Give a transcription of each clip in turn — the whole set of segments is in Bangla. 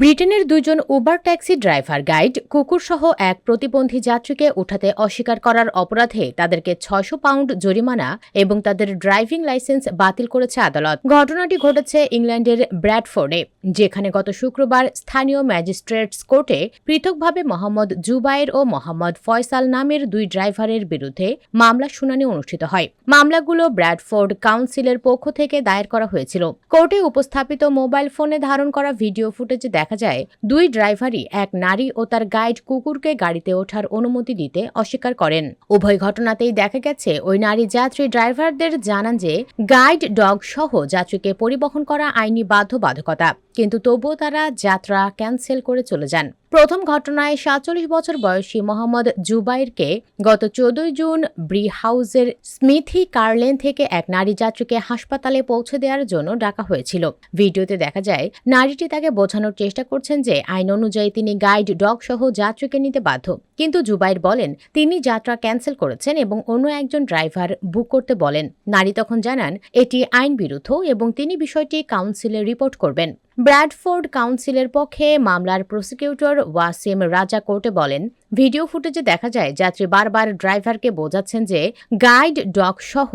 ব্রিটেনের দুজন উবার ট্যাক্সি ড্রাইভার গাইড কুকুরসহ এক প্রতিবন্ধী যাত্রীকে উঠাতে অস্বীকার করার অপরাধে তাদেরকে ছয়শো পাউন্ড জরিমানা এবং তাদের ড্রাইভিং লাইসেন্স বাতিল করেছে আদালত। ঘটনাটি ঘটেছে ইংল্যান্ডের ব্র্যাডফোর্ডে, যেখানে গত শুক্রবার স্থানীয় ম্যাজিস্ট্রেটস কোর্টে পৃথকভাবে মোহাম্মদ জুবায়ের ও মোহাম্মদ ফয়সাল নামের দুই ড্রাইভারের বিরুদ্ধে মামলা শুনানি অনুষ্ঠিত হয়। মামলাগুলো ব্র্যাডফোর্ড কাউন্সিলের পক্ষ থেকে দায়ের করা হয়েছিল। কোর্টে উপস্থাপিত মোবাইল ফোনে ধারণ করা ভিডিও ফুটেজে দেখা যায়, দুই ড্রাইভারই এক নারী ও তার গাইড কুকুরকে গাড়িতে ওঠার অনুমতি দিতে অস্বীকার করেন। উভয় ঘটনাতেই দেখা গেছে, ওই নারী যাত্রী ড্রাইভারদের জানান যে, গাইড ডগ সহ যাত্রীকে পরিবহন করা আইনি বাধ্যবাধকতা, কিন্তু তবুও তারা যাত্রা ক্যান্সেল করে চলে যান। প্রথম ঘটনায় সাতচল্লিশ বছর বয়সী মোহাম্মদ জুবাইরকে গত চোদ্দই জুন ব্রি হাউসের স্মিথি কার্লেন থেকে এক নারী যাত্রীকে হাসপাতালে পৌঁছে দেওয়ার জন্য ডাকা হয়েছিল। ভিডিওতে দেখা যায়, নারীটি তাকে বোঝানোর চেষ্টা করছেন যে আইন অনুযায়ী তিনি গাইড ডগ সহ যাত্রীকে নিতে বাধ্য। কিন্তু জুবাইর বলেন, তিনি যাত্রা ক্যান্সেল করেছেন এবং অন্য একজন ড্রাইভার বুক করতে বলেন। নারী তখন জানান, এটি আইন বিরুদ্ধ এবং তিনি বিষয়টি কাউন্সিলে রিপোর্ট করবেন। ব্র্যাডফোর্ড কাউন্সিলের পক্ষে মামলার প্রসিকিউটর ওয়াসিম রাজা কোর্টে বলেন ভিডিও ফুটেজে দেখা যায়, যাত্রী বারবার ড্রাইভারকে বোঝাচ্ছেন যে গাইড ডগ সহ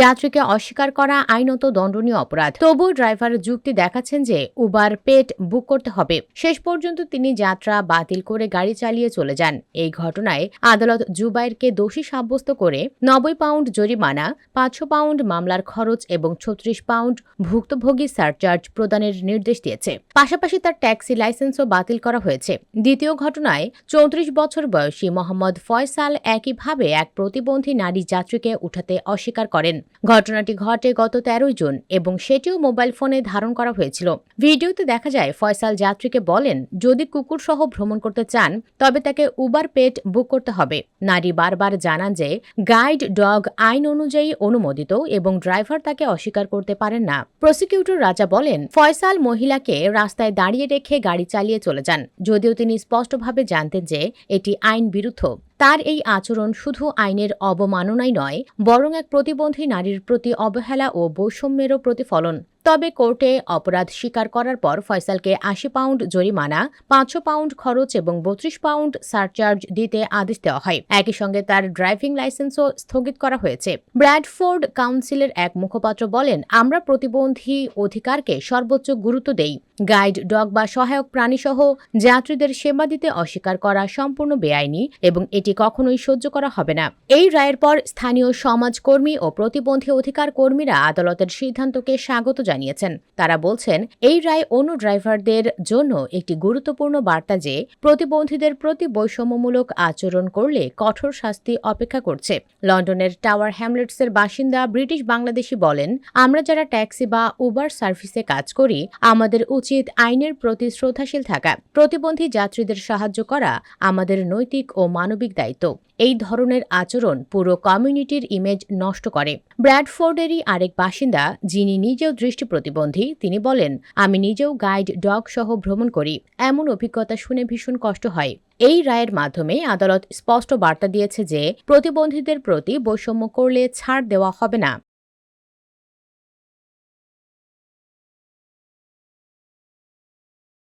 যাত্রীকে অস্বীকার করা আইনত দণ্ডনীয় অপরাধ। তবুও ড্রাইভার যুক্তি দেখাচ্ছেন যে উবার পেট বুক করতে হবে। শেষ পর্যন্ত তিনি যাত্রা বাতিল করে গাড়ি চালিয়ে চলে যান। এই ঘটনায় আদালত জুবাইরকে দোষী সাব্যস্ত করে নব্বই পাউন্ড জরিমানা, পাঁচশো পাউন্ড মামলার খরচ এবং ছত্রিশ পাউন্ড ভুক্তভোগী সারচার্জ প্রদানের নির্দেশ দিয়েছে। পাশাপাশি তার ট্যাক্সি লাইসেন্সও বাতিল করা হয়েছে। দ্বিতীয় ঘটনায় চৌত্রিশ বছর বয়সী মোহাম্মদ ফয়সাল একইভাবে এক প্রতিবন্ধী নারী যাত্রীকে উঠাতে অস্বীকার করেন। ঘটনাটি ঘটে গত তেরোই জুন এবং সেটিও মোবাইল ফোনে ধারণ করা হয়েছিল। ভিডিওতে দেখা যায়, ফয়সাল যাত্রীকে বলেন, যদি কুকুর সহ ভ্রমণ করতে চান, তবে তাকে উবার পেট বুক করতে হবে। নারী বারবার জানান যে, গাইড ডগ আইন অনুযায়ী অনুমোদিত এবং ড্রাইভার তাকে অস্বীকার করতে পারেন না। প্রসিকিউটর রাজা বলেন, ফয়সাল মহিলাকে রাস্তায় দাঁড়িয়ে রেখে গাড়ি চালিয়ে চলে যান। যদিও তিনি স্পষ্টভাবে জানতেন যে এটি আইন বিরুদ্ধ। তার এই আচরণ শুধু আইনের অবমাননাই নয়, বরং এক প্রতিবন্ধী নারীর প্রতি অবহেলা ও বৈষম্যেরও প্রতিফলন। তবে কোর্টে অপরাধ স্বীকার করার পর ফয়সালকে আশি পাউন্ড জরিমানা, পাঁচশো পাউন্ড খরচ এবং বত্রিশ পাউন্ড সারচার্জ দিতে আদেশ দেওয়া হয়। একই সঙ্গে তার ড্রাইভিং লাইসেন্সও স্থগিত করা হয়েছে। ব্র্যাডফোর্ড কাউন্সিলের এক মুখপাত্র বলেন, আমরা প্রতিবন্ধী অধিকারকে সর্বোচ্চ গুরুত্ব দেই। গাইড, ডগ বা সহায়ক প্রাণীসহ যাত্রীদের সেবা দিতে অস্বীকার করা সম্পূর্ণ বেআইনি এবং এটি কখনোই সহ্য করা হবে না। এই রায়ের পর স্থানীয় সমাজকর্মী ও প্রতিবন্ধী অধিকার কর্মীরা আদালতের সিদ্ধান্তকে স্বাগত জানিয়েছেন। তারা বলছেন, এই রায় অন্য ড্রাইভারদের জন্য একটি গুরুত্বপূর্ণ বার্তা যে, প্রতিবন্ধীদের প্রতি বৈষম্যমূলক আচরণ করলে কঠোর শাস্তি অপেক্ষা করছে। লন্ডনের টাওয়ার হ্যামলেটসের বাসিন্দা ব্রিটিশ বাংলাদেশি বলেন, আমরা যারা ট্যাক্সি বা উবার সার্ভিসে কাজ করি, আমাদের উচিত আইনের প্রতি শ্রদ্ধাশীল থাকা। প্রতিবন্ধী যাত্রীদের সাহায্য করা আমাদের নৈতিক ও মানবিক দায়িত্ব। এই ধরনের আচরণ পুরো কমিউনিটির ইমেজ নষ্ট করে। ব্র্যাডফোর্ডেরই আরেক বাসিন্দা, যিনি নিজেও দৃষ্টি প্রতিবন্ধী, তিনি বলেন, আমি নিজেও গাইড ডগ সহ ভ্রমণ করি। এমন অভিজ্ঞতা শুনে ভীষণ কষ্ট হয়। এই রায়ের মাধ্যমে আদালত স্পষ্ট বার্তা দিয়েছে যে, প্রতিবন্ধীদের প্রতি বৈষম্য করলে ছাড় দেওয়া হবে না।